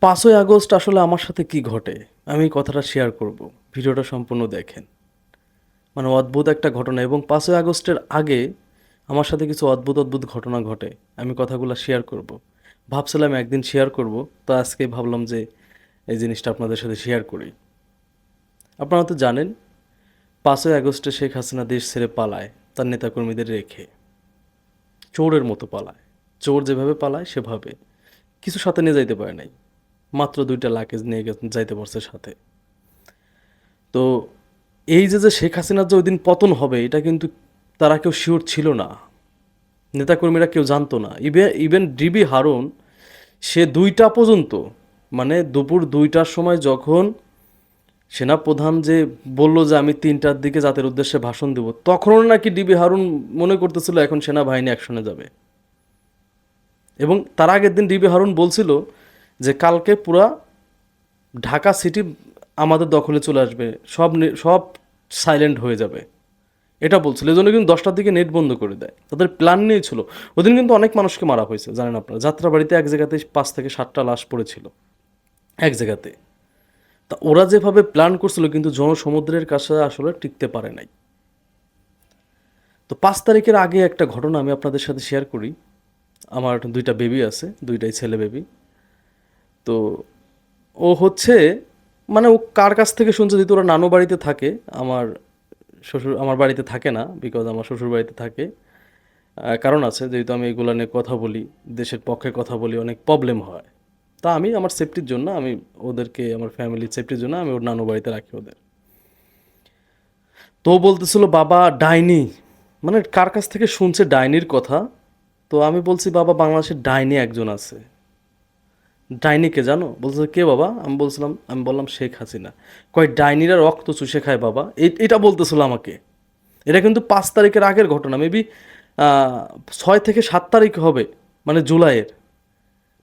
পাঁচই আগস্ট আসলে আমার সাথে কি ঘটে? আমি কথাটা শেয়ার করব। ভিডিওটা সম্পূর্ণ দেখেন। মানে অদ্ভুত একটা ঘটনা এবং পাঁচই আগস্টের আগে আমার সাথে কিছু অদ্ভুত অদ্ভুত ঘটনা ঘটে। আমি কথাগুলো শেয়ার করব। ভাবছিলাম একদিন শেয়ার করব, তো আজকে ভাবলাম যে এই জিনিসটা আপনাদের সাথে শেয়ার করি। আপনারা তো জানেন, পাঁচই আগস্টে শেখ হাসিনা দেশ ছেড়ে পালায়, তার নেতাকর্মীদের রেখে। চোরের মতো পালায়। চোর যেভাবে পালায়, সেভাবে। কিছু সাথে নিয়ে যাইতে পারে নাই। মাত্র দুইটা লাকেজ নিয়ে যাইতে পারছে সাথে। তো এই যে যে শেখ হাসিনার যে ওই দিন পতন হবে, এটা কিন্তু তারা কেউ শিওর ছিল না। নেতাকর্মীরা কেউ জানতো না। ইভেন ইভেন ডিবি হারুন, সে দুইটা পর্যন্ত মানে দুপুর দুইটার সময় যখন সেনাপ্রধান যে বলল যে আমি তিনটার দিকে জাতির উদ্দেশ্যে ভাষণ দেব, তখনও নাকি ডিবি হারুন মনে করতেছিল এখন সেনাবাহিনী অ্যাকশনে যাবে। এবং তার আগের দিন ডিবি হারুন বলছিল যে কালকে পুরা ঢাকা সিটি আমাদের দখলে চলে আসবে, সব সব সাইলেন্ট হয়ে যাবে। এটা বলছিল এই জন্য কিন্তু দশটার দিকে নেট বন্ধ করে দেয়। তাদের প্ল্যান নিয়েই ছিল। ওদিন কিন্তু অনেক মানুষকে মারা হয়েছে, জানেন আপনারা। যাত্রাবাড়িতে এক জায়গাতে পাঁচ থেকে সাতটা লাশ পড়েছিল, এক জায়গাতে। তা ওরা যেভাবে প্ল্যান করছিল, কিন্তু জনসমুদ্রের কাছে আসলে টিকতে পারে নাই। তো পাঁচ তারিখের আগে একটা ঘটনা আমি আপনাদের সাথে শেয়ার করি। আমার দুইটা বেবি আছে, দুইটাই ছেলে বেবি তো ও হচ্ছে মানে ও কার কাছ থেকে শুনছে যেহেতু ওরা নানু বাড়িতে থাকে, আমার শ্বশুর, আমার বাড়িতে থাকে না বিকজ আমার শ্বশুর বাড়িতে থাকে কারণ আছে, যেহেতু আমি এগুলো নিয়ে কথা বলি, দেশের পক্ষে কথা বলি, অনেক প্রবলেম হয়। তা আমি আমার সেফটির জন্য, আমি ওদেরকে, আমার ফ্যামিলির সেফটির জন্য আমি ওর নানু বাড়িতে রাখি ওদের। তো বলতেছিল, বাবা, ডাইনি। মানে কার কাছ থেকে শুনছে ডাইনির কথা? তো আমি বলছি, বাবা, বাংলাদেশের ডাইনি একজন আছে। ডাইনিকে জানো? বলছে, কে বাবা? আমি বলছিলাম, আমি বললাম, শেখ হাসিনা। কয়, ডাইনিরা রক্ত চুষে খায় বাবা। এটা বলতেছিল আমাকে। এটা কিন্তু পাঁচ তারিখের আগের ঘটনা। মেবি ছয় থেকে সাত তারিখ হবে মানে জুলাইয়ের।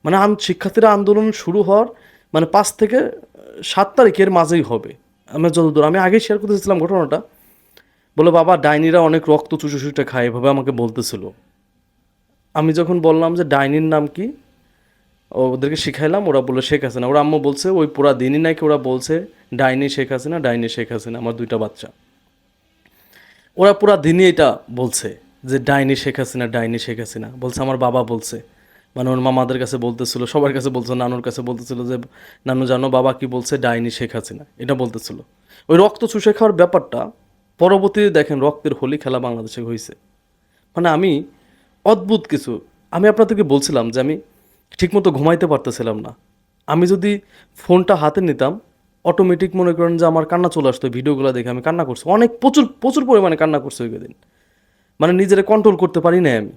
মানে শিক্ষার্থীরা আন্দোলন শুরু হওয়ার মানে পাঁচ থেকে সাত তারিখের মাঝেই হবে। আমরা যতদূর, আমি আগে শেয়ার করতেছিলাম ঘটনাটা। বলে, বাবা, ডাইনিরা অনেক রক্ত চুষে খায়। এভাবে আমাকে বলতেছিল। আমি যখন বললাম যে, ডাইনির নাম কি? ওদেরকে শিখাইলাম, ওরা বলে শেখ হাসিনা। ওরা আম্মু বলছে, ওই পুরা দিনই নাকি ওরা বলছে, ডাইনি শেখ হাসিনা, ডাইনি শেখ হাসিনা, আমার দুইটা বাচ্চা। ওরা পুরা দিনই এটা বলছে, যে ডাইনি শেখ হাসিনা, ডাইনি শেখ হাসিনা। বলছে, আমার বাবা বলছে। মানে ওর মামাদের কাছে বলতেছিল, সবার কাছে বলছে, নানুর কাছে বলতেছিল যে, নানু, জানো, বাবা কি বলছে? ডাইনি শেখ হাসিনা। এটা বলতেছিল। ওই রক্ত চুষে খাওয়ার ব্যাপারটা পরবর্তীতে দেখেন, রক্তের হোলি খেলা বাংলাদেশে হয়েছে মানে আমি অদ্ভুত কিছু, আমি আপনাদেরকে বলছিলাম যে আমি ঠিকমতো ঘুমাইতে পারতেছিলাম না। আমি যদি ফোনটা হাতে নিতাম অটোমেটিক মনে করেন যে আমার কান্না চলে আসতো, ভিডিওগুলো দেখে আমি কান্না করছি। অনেক প্রচুর প্রচুর পরিমাণে কান্না করছি ওই দিন মানে নিজেরা কন্ট্রোল করতে পারি না আমি।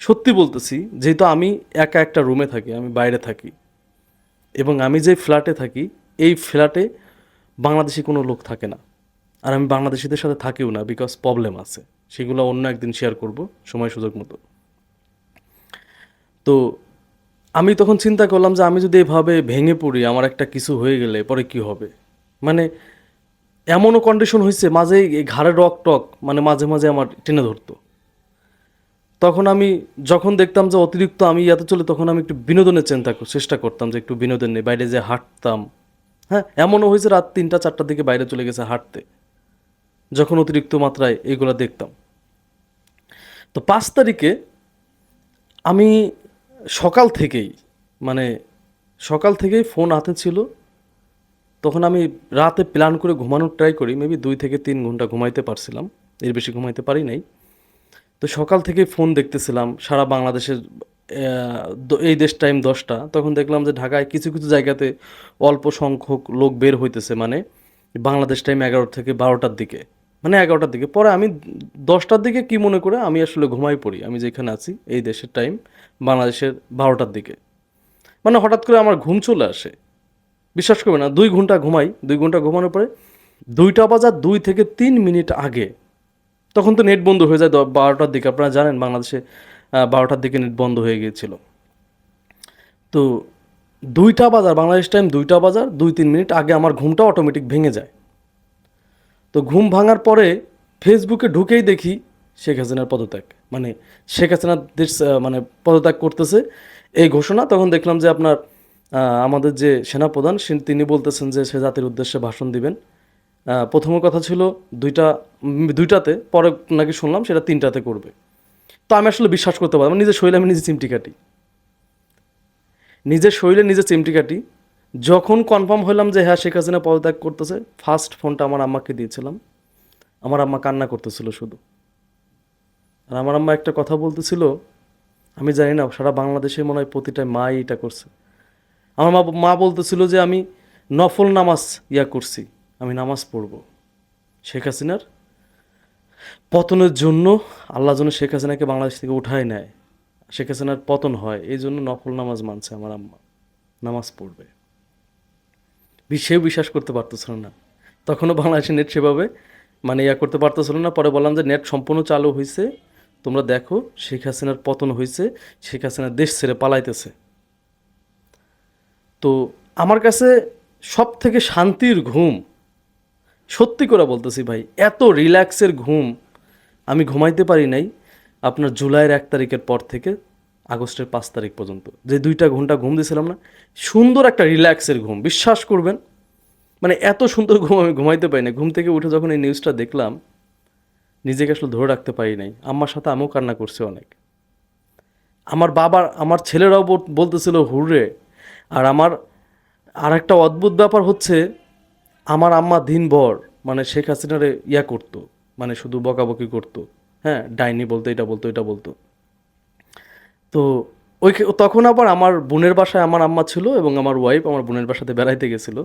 সত্যি বলতেছি, যেহেতু আমি একা একটা রুমে থাকি, আমি বাইরে থাকি, এবং আমি যে ফ্ল্যাটে থাকি, এই ফ্ল্যাটে বাংলাদেশি কোনো লোক থাকে না। আর আমি বাংলাদেশিদের সাথে থাকিও না বিকজ প্রবলেম আছে। সেগুলো অন্য একদিন শেয়ার করব, সময় সুযোগ মতো। তো আমি তখন চিন্তা করলাম যে আমি যদি এভাবে ভেঙে পড়ি, আমার একটা কিছু হয়ে গেলে পরে কি হবে? মানে এমনও কন্ডিশন হয়েছে মাঝে ঘাড়ে রক টক মানে মাঝে মাঝে আমার টেনে ধরতো। তখন আমি যখন দেখতাম যে অতিরিক্ত আমি ইয়াতে চলে, তখন আমি একটু বিনোদনের চিন্তা চেষ্টা করতাম যে একটু বিনোদন নেই, বাইরে যে হাঁটতাম। হ্যাঁ এমনও হয়েছে রাত তিনটা, চারটার দিকে বাইরে চলে গেছে হাঁটতে। যখন অতিরিক্ত মাত্রায় এগুলো দেখতাম। তো পাঁচ তারিখে আমি সকাল থেকেই মানে সকাল থেকেই ফোন হাতে ছিল। তখন আমি রাতে প্ল্যান করে ঘুমানোর ট্রাই করি মেবি দুই থেকে তিন ঘণ্টা ঘুমাইতে পারছিলাম। এর বেশি ঘুমাইতে পারি নাই। তো সকাল থেকে ফোন দেখতেছিলাম, সারা বাংলাদেশের এই দেশ টাইম দশটা। তখন দেখলাম যে ঢাকায় কিছু কিছু জায়গাতে অল্প সংখ্যক লোক বের হইতেছে মানে বাংলাদেশ টাইম এগারো থেকে বারোটার দিকে। মানে এগারোটার দিকে। পরে আমি দশটার দিকে কি মনে করে আমি আসলে ঘুমাই পড়ি। আমি যেখানে আছি, এই দেশের টাইম বাংলাদেশের বারোটার দিকে। মানে হঠাৎ করে আমার ঘুম চলে আসে। বিশ্বাস করবে না, দুই ঘণ্টা ঘুমাই। দুই ঘণ্টা ঘুমানোর পরে দুইটা বাজার দুই থেকে তিন মিনিট আগে, তখন তো নেট বন্ধ হয়ে যায়। বারোটার দিকে, আপনারা জানেন বাংলাদেশে বারোটার দিকে নেট বন্ধ হয়ে গিয়েছিল। তো দুইটা বাজার, বাংলাদেশ টাইম দুইটা বাজার দুই, তিন মিনিট আগে আমার ঘুমটা অটোমেটিক ভেঙে যায়। তো ঘুম ভাঙার পরে ফেসবুকে ঢুকেই দেখি শেখ হাসিনার পদত্যাগ। মানে শেখ হাসিনা দেশ মানে পদত্যাগ করতেছে। এই ঘোষণা তখন দেখলাম যে আপনার আমাদের যে সেনাপ্রধান তিনি বলতেছেন যে সে জাতির উদ্দেশ্যে ভাষণ দিবেন। প্রথম কথা ছিল দুইটা, দুইটাতে, পরে নাকি শুনলাম সেটা তিনটাতে করবে। তো আমি আসলে বিশ্বাস করতে পারব নিজের শরীরে আমি নিজে চিমটি কাটি। নিজের শরীরে নিজে চিমটি কাটি যখন কনফার্ম হলাম যে হ্যাঁ শেখ হাসিনা পদত্যাগ করতেছে ফার্স্ট ফোনটা আমার আম্মাকে দিয়েছিলাম। আমার আম্মা কান্না করতেছিল শুধু। আর আমার আম্মা একটা কথা বলতেছিল, আমি জানি না, সারা বাংলাদেশে মনে হয় প্রতিটা মাই এটা করছে। আমার মা মা বলতেছিল যে আমি নফল নামাজ ইয়া করছি, আমি নামাজ পড়ব। শেখ হাসিনার পতনের জন্য আল্লাহ যেন শেখ হাসিনাকে বাংলাদেশ থেকে উঠায় নেয়। শেখ হাসিনার পতন হয়, এই জন্য নফল নামাজ মানছে আমার আম্মা। নামাজ পড়বে। সেও বিশ্বাস করতে পারতেছিল না। তখনও বাংলাদেশের নেট সেভাবে মানে ইয়া করতে পারতেছিল না। পরে বললাম যে নেট সম্পূর্ণ চালু হয়েছে তোমরা দেখো, শেখ হাসিনার পতন হয়েছে শেখ হাসিনা দেশ ছেড়ে পালাইতেছে। তো আমার কাছে সব থেকে শান্তির ঘুম, সত্যি করে বলতেছি ভাই, এত রিল্যাক্সের ঘুম আমি ঘুমাইতে পারি নাই। আপনার জুলাইয়ের এক তারিখের পর থেকে আগস্টের পাঁচ তারিখ পর্যন্ত। যে দুইটা ঘণ্টা ঘুম দিয়েছিলাম না, সুন্দর একটা রিল্যাক্সের ঘুম। বিশ্বাস করবেন মানে এত সুন্দর ঘুম আমি ঘুমাইতে পারি না ঘুম থেকে উঠে যখন এই নিউজটা দেখলাম, নিজেকে আসলে ধরে রাখতে পারি নাই। আম্মার সাথে আমিও কান্না করছে অনেক। আমার বাবার, আমার ছেলেরাও বল- বলতেছিল, হুররে। আর আমার আর একটা অদ্ভুত ব্যাপার হচ্ছে, আমার আম্মা দিনভর মানে শেখ হাসিনারে ইয়া করতো মানে শুধু বকাবকি করতো। হ্যাঁ ডাইনি বলতো, এটা বলতো এটা বলতো। তো ওই তখন আবার আমার বোনের বাসায় আমার আম্মা ছিল এবং আমার ওয়াইফ আমার বোনের বাসাতে বেড়াইতে গেছিল।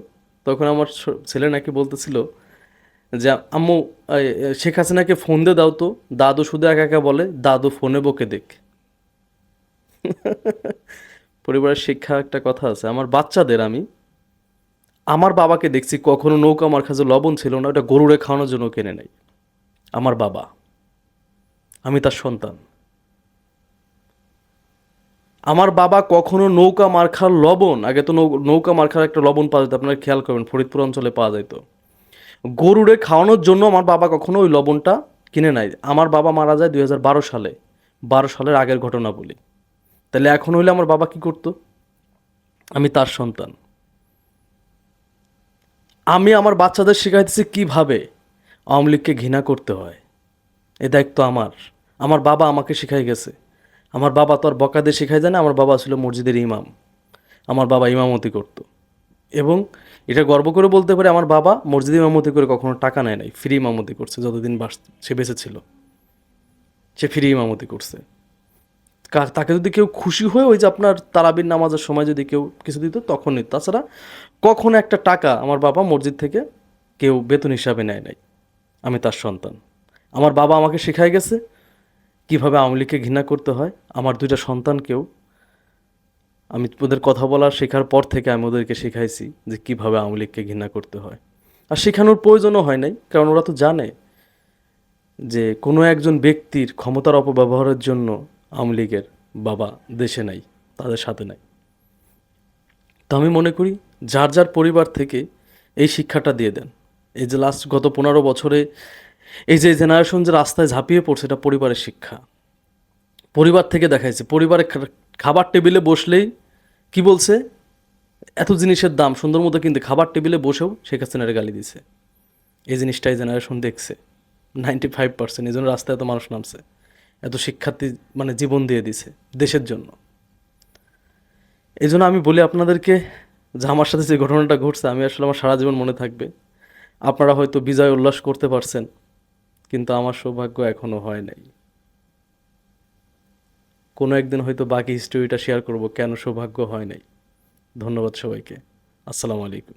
তখন আমার ছেলে নাকি বলতেছিল যে, আম্মু শেখ হাসিনাকে ফোন দিয়ে দাও তো। দাদু শুধু একা একা বলে, দাদু ফোনে বকে দেখ। পরিবারের শিক্ষা একটা কথা আছে। আমার বাচ্চাদের আমি, আমার বাবাকে দেখছি কখনো নৌকা আমার কাছে লবণ ছিল না, ওটা গরুরে খাওয়ানোর জন্য কেনে নেই। আমার বাবা, আমি তার সন্তান। আমার বাবা কখনো নৌকা মার্খার লবণ, আগে তো নৌকা মার্খার একটা লবণ পাওয়া যেত, আপনারা খেয়াল করবেন, ফরিদপুর অঞ্চলে পাওয়া যেত। গরুরে খাওয়ানোর জন্য আমার বাবা কখনো ওই লবণটা কিনে নাই। আমার বাবা মারা যায় দু হাজার বারো সালে। বারো সালের আগের ঘটনা বলি। তাহলে এখন হইলে আমার বাবা কি করতো? আমি তার সন্তান। আমি আমার বাচ্চাদের শেখাইতেছি কীভাবে আওয়ামী লীগকে ঘৃণা করতে হয়। এ দায়িত্ব আমার। আমার বাবা আমাকে শিখাই গেছে। আমার বাবা তো আর বকাদে শেখাই যায় না, আমার বাবা ছিল মসজিদের ইমাম। আমার বাবা ইমামতি করতো। এবং এটা গর্ব করে বলতে পারে, আমার বাবা মসজিদে ইমামতি করে কখনো টাকা নেয় নাই, ফ্রি ইমামতি করছে, যতদিন বাস, সে বেঁচে ছিল। সে ফ্রি ইমামতি করছে। তাকে যদি কেউ খুশি হয়ে ওই যে আপনার তারাবির নামাজের সময় যদি কেউ কিছু দিত তখন নিত তাছাড়া কখনো একটা টাকা আমার বাবা মসজিদ থেকে কেউ বেতন হিসাবে নেয় নাই। আমি তার সন্তান। আমার বাবা আমাকে শেখায় গেছে কীভাবে আওয়ামী লীগকে ঘৃণা করতে হয়? আমার দুইটা সন্তানকেও আমি ওদের কথা বলার শেখার পর থেকে আমি ওদেরকে শেখাইছি যে কীভাবে আওয়ামী লীগকে ঘৃণা করতে হয়। আর শেখানোর প্রয়োজনও হয় নাই, কারণ ওরা তো জানে যে কোনো একজন ব্যক্তির ক্ষমতার অপব্যবহারের জন্য আওয়ামী লীগের বাবা দেশে নাই, তাদের সাথে নাই। তো আমি মনে করি যার যার পরিবার থেকে এই শিক্ষাটা দিয়ে দেন। এই যে লাস্ট গত পনেরো বছরে এই যে জেনারেশন যে রাস্তায় ঝাঁপিয়ে পড়ছে, এটা পরিবারের শিক্ষা। পরিবার থেকে দেখাইছে, পরিবারে খাবার টেবিলে বসলেই কি বলছে? এত জিনিসের দাম, সুন্দর মতো কিন্তু খাবার টেবিলে বসেও শেখ হাসিনার গালি দিছে। এই জিনিসটাই জেনারেশন দেখছে। নাইনটি ফাইভ পার্সেন্ট এই জন্য রাস্তায় এত মানুষ নামছে। এত শিক্ষার্থী মানে জীবন দিয়ে দিছে, দেশের জন্য। এই জন্য আমি বলি আপনাদেরকে, যে আমার সাথে যে ঘটনাটা ঘটছে, আমি আসলে আমার সারা জীবন মনে থাকবে। আপনারা হয়তো বিজয় উল্লাস করতে পারছেন। কিন্তু আমার সৌভাগ্য এখনও হয় নাই। কোনো একদিন হয়তো বাকি হিস্টোরিটা শেয়ার করব কেন সৌভাগ্য হয় নাই। ধন্যবাদ সবাইকে। আসসালামু আলাইকুম।